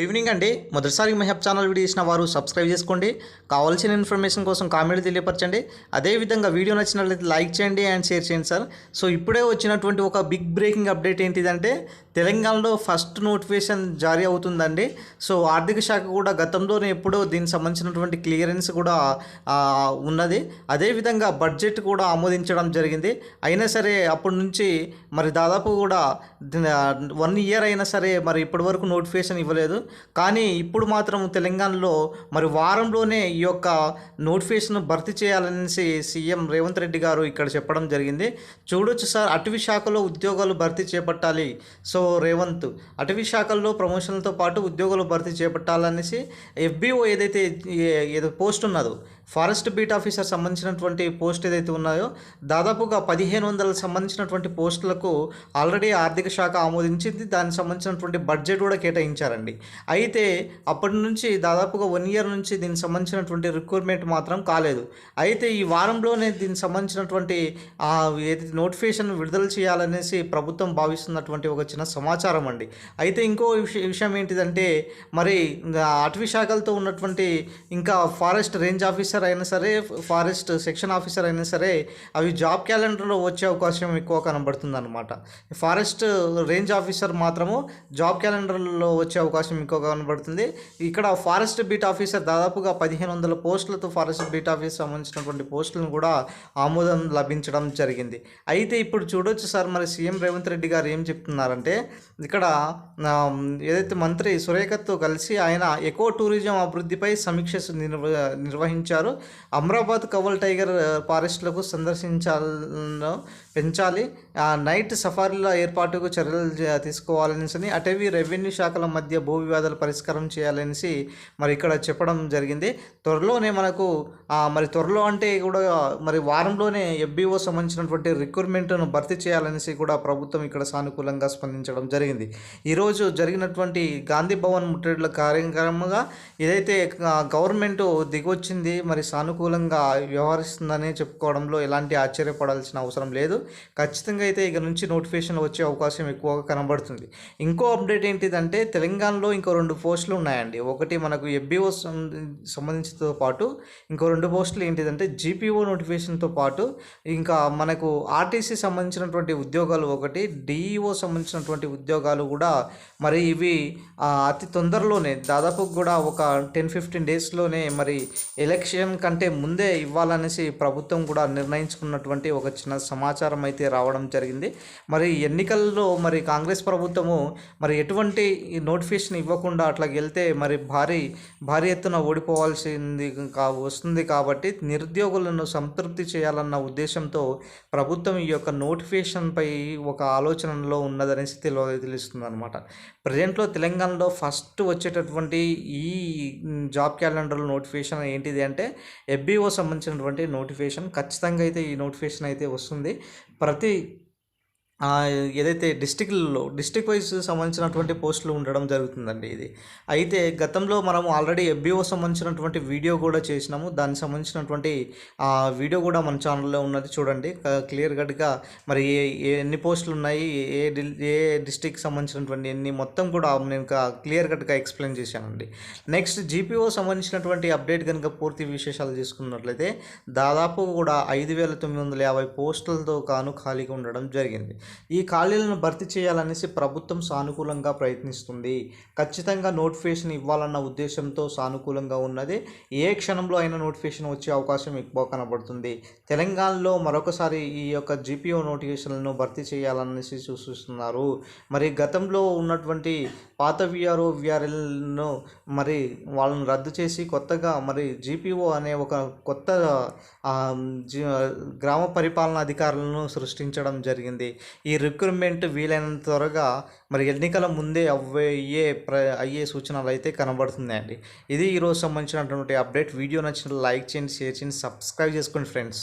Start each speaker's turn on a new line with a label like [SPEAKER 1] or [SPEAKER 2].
[SPEAKER 1] Evening అండి. మొదటిసారి మహబ్ channel video ఇచ్చిన వారు సబ్స్క్రైబ్ చేసుకోండి. కావాల్సిన ఇన్ఫర్మేషన్ కోసం కామెంట్ తెలియపరచండి. అదేవిధంగా వీడియో నచ్చినట్లయితే లైక్ చేయండి అండ్ షేర్ చేయండి సార్ సో ఇప్పుడే వచ్చినటువంటి ఒక బిగ్ బ్రేకింగ్ అప్డేట్ ఏంటిదంటే తెలంగాణలో ఫస్ట్ నోటిఫికేషన్ జారీ అవుతుందండి. సో ఆర్థిక శాఖ కూడా గతంలోనే ఎప్పుడో దీనికి సంబంధించినటువంటి క్లియరెన్స్ కూడా ఉన్నది. అదేవిధంగా బడ్జెట్ కూడా ఆమోదించడం జరిగింది. అయినా సరే అప్పటి నుంచి మరి దాదాపు కూడా వన్ ఇయర్ అయినా సరే మరి ఇప్పటి వరకు నోటిఫికేషన్ ఇవ్వలేదు. కానీ ఇప్పుడు మాత్రం తెలంగాణలో మరి వారంలోనే ఈ యొక్క నోటిఫికేషన్ భర్తీ చేయాలనేసి సీఎం రేవంత్ రెడ్డి గారు ఇక్కడ చెప్పడం జరిగింది. చూడొచ్చు సార్ అటవీ శాఖలో ఉద్యోగాలు భర్తీ చేపట్టాలి. సో రేవంత్ అటవీ శాఖల్లో ప్రమోషన్లతో పాటు ఉద్యోగులు భర్తీ చేపట్టాలనేసి ఎఫ్బిఓ ఏదైతే ఏదో పోస్ట్ ఉన్నదో ఫారెస్ట్ బీట్ ఆఫీసర్ సంబంధించినటువంటి పోస్ట్ ఏదైతే ఉన్నాయో దాదాపుగా పదిహేను వందల సంబంధించినటువంటి పోస్టులకు ఆల్రెడీ ఆర్థిక శాఖ ఆమోదించింది. దానికి సంబంధించినటువంటి బడ్జెట్ కూడా కేటాయించారండి. అయితే అప్పటి నుంచి దాదాపుగా వన్ ఇయర్ నుంచి దీనికి సంబంధించినటువంటి రిక్రూట్మెంట్ మాత్రం కాలేదు. అయితే ఈ వారంలోనే దీనికి సంబంధించినటువంటి ఏదైతే నోటిఫికేషన్ విడుదల చేయాలనేసి ప్రభుత్వం భావిస్తున్నటువంటి ఒక చిన్న సమాచారం అండి. అయితే ఇంకో విషయం విషయం ఏంటిదంటే మరి అటవీ శాఖలతో ఉన్నటువంటి ఇంకా ఫారెస్ట్ రేంజ్ ఆఫీసర్ అయినా సరే ఫారెస్ట్ సెక్షన్ ఆఫీసర్ అయినా సరే అవి జాబ్ క్యాలెండర్లో వచ్చే అవకాశం ఎక్కువ కనబడుతుంది అనమాట ఫారెస్ట్ రేంజ్ ఆఫీసర్ మాత్రము జాబ్ క్యాలెండర్లో వచ్చే అవకాశం ఎక్కువ కనబడుతుంది. ఇక్కడ ఫారెస్ట్ బీట్ ఆఫీసర్ దాదాపుగా పదిహేను వందల పోస్టులతో ఫారెస్ట్ బీట్ ఆఫీస్ సంబంధించినటువంటి పోస్టులను కూడా ఆమోదం లభించడం జరిగింది. అయితే ఇప్పుడు చూడొచ్చు సార్ మరి సీఎం రేవంత్ రెడ్డి గారు ఏం చెప్తున్నారంటే ఇక్కడ ఏదైతే మంత్రి సురేఖతో కలిసి ఆయన ఎకో టూరిజం అభివృద్ధిపై సమీక్ష నిర్వ నిర్వహించారు అమరాబాద్ కవల్ టైగర్ ఫారెస్ట్లకు సందర్శించాలను పెంచాలి. ఆ, నైట్ సఫారీల ఏర్పాటుకు చర్యలు తీసుకోవాలనేసి అటవీ రెవెన్యూ శాఖల మధ్య భూ వివాదాలు పరిష్కారం చేయాలనేసి మరి ఇక్కడ చెప్పడం జరిగింది. త్వరలోనే మనకు మరి త్వరలో అంటే కూడా మరి వారంలోనే ఎఫ్బిఓ సంబంధించినటువంటి రిక్రూట్మెంట్ను భర్తీ చేయాలనేసి కూడా ప్రభుత్వం ఇక్కడ సానుకూలంగా స్పందించడం జరిగింది. ఈరోజు జరిగినటువంటి గాంధీ భవన్ ముట్టడిల కార్యక్రమంగా ఏదైతే గవర్నమెంట్ దిగొచ్చింది మరి సానుకూలంగా వ్యవహరిస్తుందనే చెప్పుకోవడంలో ఎలాంటి ఆశ్చర్యపడాల్సిన అవసరం లేదు. ఖచ్చితంగా అయితే ఇక నుంచి నోటిఫికేషన్లు వచ్చే అవకాశం ఎక్కువగా కనబడుతుంది. ఇంకో అప్డేట్ ఏంటిదంటే తెలంగాణలో ఇంకో రెండు పోస్టులు ఉన్నాయండి. ఒకటి మనకు ఎఫ్బిఓ సంబంధించితో పాటు ఇంకో రెండు పోస్టులు ఏంటిదంటే జీపీఓ నోటిఫికేషన్తో పాటు ఇంకా మనకు ఆర్టీసీ సంబంధించినటువంటి ఉద్యోగాలు ఒకటి డిఈఓ సంబంధించినటువంటి ఉద్యోగాలు కూడా మరి ఇవి అతి తొందరలోనే దాదాపు కూడా ఒక టెన్ ఫిఫ్టీన్ డేస్లోనే మరి ఎలక్షన్ కంటే ముందే ఇవ్వాలనేసి ప్రభుత్వం కూడా నిర్ణయించుకున్నటువంటి ఒక చిన్న సమాచారం అయితే రావడం జరిగింది. మరి ఎన్నికల్లో మరి కాంగ్రెస్ ప్రభుత్వము మరి ఎటువంటి నోటిఫికేషన్ ఇవ్వకుండా అట్లా వెళ్తే మరి భారీ భారీ ఎత్తున ఓడిపోవాల్సింది కా వస్తుంది కాబట్టి నిరుద్యోగులను సంతృప్తి చేయాలన్న ఉద్దేశంతో ప్రభుత్వం ఈ యొక్క నోటిఫికేషన్పై ఒక ఆలోచనలో ఉన్నదనేసి తెలు తెలుస్తుంది అనమాట ప్రజెంట్లో తెలంగాణలో ఫస్ట్ వచ్చేటటువంటి ఈ జాబ్ క్యాలెండర్ నోటిఫికేషన్ ఏంటిది అంటే ఎఫ్బిఓ సంబంధించినటువంటి నోటిఫికేషన్ ఖచ్చితంగా అయితే ఈ నోటిఫికేషన్ అయితే వస్తుంది. ప్రతి ఏదైతే డిస్టిక్లలో డిస్టిక్ వైజ్ సంబంధించినటువంటి పోస్టులు ఉండడం జరుగుతుందండి ఇది. అయితే గతంలో మనం ఆల్రెడీ ఎఫ్బిఓ సంబంధించినటువంటి వీడియో కూడా చేసినాము. దానికి సంబంధించినటువంటి వీడియో కూడా మన ఛానల్లో ఉన్నది చూడండి. క్లియర్ కట్గా మరి ఏ ఏ ఎన్ని పోస్టులు ఉన్నాయి ఏ డి- ఏ డిస్టిక్ సంబంధించినటువంటి ఎన్ని మొత్తం కూడా నేను క్లియర్ కట్గా ఎక్స్ప్లెయిన్ చేశానండి. నెక్స్ట్ జీపీఓ సంబంధించినటువంటి అప్డేట్ కనుక పూర్తి విశేషాలు తీసుకున్నట్లయితే దాదాపు కూడా ఐదు వేల తొమ్మిది వందల యాభై పోస్టులతో కాను ఖాళీగా ఉండడం జరిగింది. ఈ ఖాళీలను భర్తీ చేయాలనేసి ప్రభుత్వం సానుకూలంగా ప్రయత్నిస్తుంది. ఖచ్చితంగా నోటిఫికేషన్ ఇవ్వాలన్న ఉద్దేశంతో సానుకూలంగా ఉన్నది. ఏ క్షణంలో అయినా నోటిఫికేషన్ వచ్చే అవకాశం ఎక్కువ కనబడుతుంది. తెలంగాణలో మరొకసారి ఈ యొక్క జీపీఓ నోటిఫికేషన్లను భర్తీ చేయాలనేసి సూచిస్తున్నారు. మరి గతంలో ఉన్నటువంటి పాత విఆర్ఓ విఆర్ఎల్ను మరి వాళ్ళని రద్దు చేసి కొత్తగా మరి జీపీఓ అనే ఒక కొత్త గ్రామ పరిపాలన అధికారులను సృష్టించడం జరిగింది. ఈ రిక్రూట్మెంట్ వీలైనంత త్వరగా మరి ఎన్నికల ముందే అవ్వే ప్ర అయ్యే సూచనలు అయితే కనబడుతున్నాయండి. ఇది ఈరోజు సంబంధించినటువంటి అప్డేట్. వీడియో నచ్చిన లైక్ చేయండి షేర్ చేయండి సబ్స్క్రైబ్ చేసుకోండి ఫ్రెండ్స్.